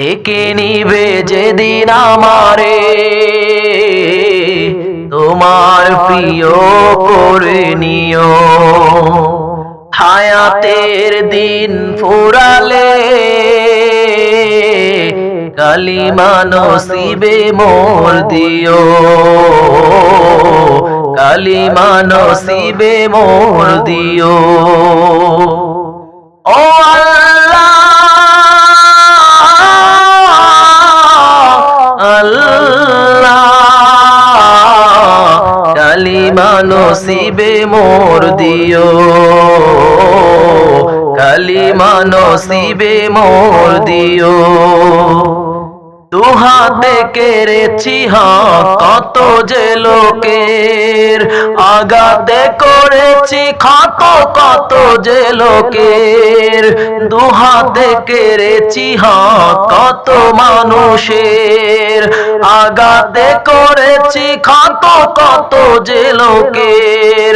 ডেকে নিবে যেদিন আমারে। তোমার প্রিয় করে নিও। হায়াতের দিন ফুরালে, কালিমা নসিবে মোর দিও। কালিমা নসিবে মোর দিও। নসিবে মোর দিও। কালিমা নসিবে মোর দিও। দুহাতে কেড়েছি, হা, কত যে লোকের আগাতে করেছি, ক্ষত কত যে লোকের দুহাতে কেড়েছি, হা, কত মানুষের আগাতে করেছি, ক্ষত কত যে লোকের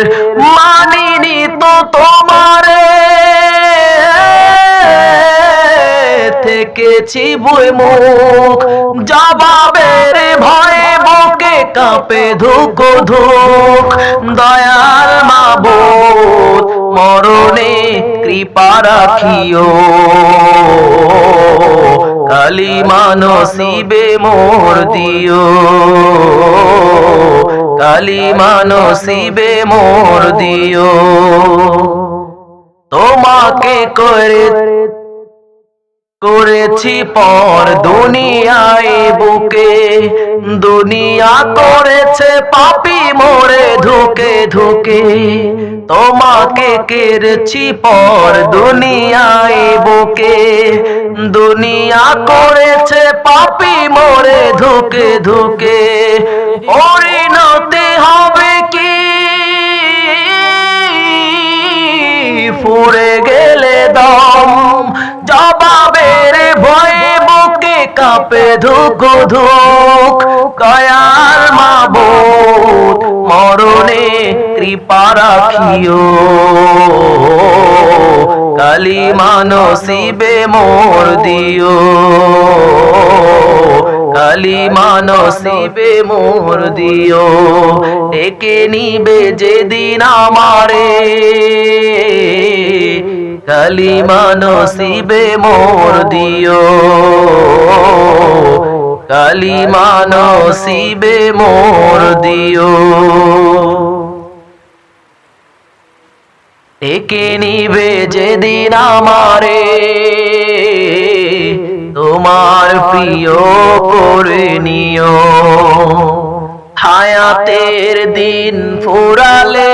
মানিনি তো তোমারে থেকেছি বই মুখ। জবাবের ভয়ে বুকে কাঁপে ধুক ধুক। দয়াল মাবুদ, মরণে কৃপা রাখিও। কালিমা নসিবে মোর দিও। কালিমা নসিবে মোর দিও। তোমাকে করে করেছি পর দুনিয়ায় বুকে। দুনিয়া করেছে পাপি মোরে ধুকে ধুকে। তোমাকে কেড়েছি পর দুনিয়ায় বুকে। দুনিয়া করেছে পাপি মোরে ধুকে ধুকে। পরিণতি কাঁপে ধুক ধুক কয়াল মাবুদ, মরণে কৃপা রাখিও। কালিমা নসিবে মোর দিও। কালিমা নসিবে মোর দিও। ডেকে নিবে যেদিন আমারে। কালিমা নসিবে মোর দিও। কালিমা নসিবে মোর দিও। ডেকে নিবে যেদিন আমারে, তোমার প্রিয় করে নিও। হায়াতের দিন ফুরালে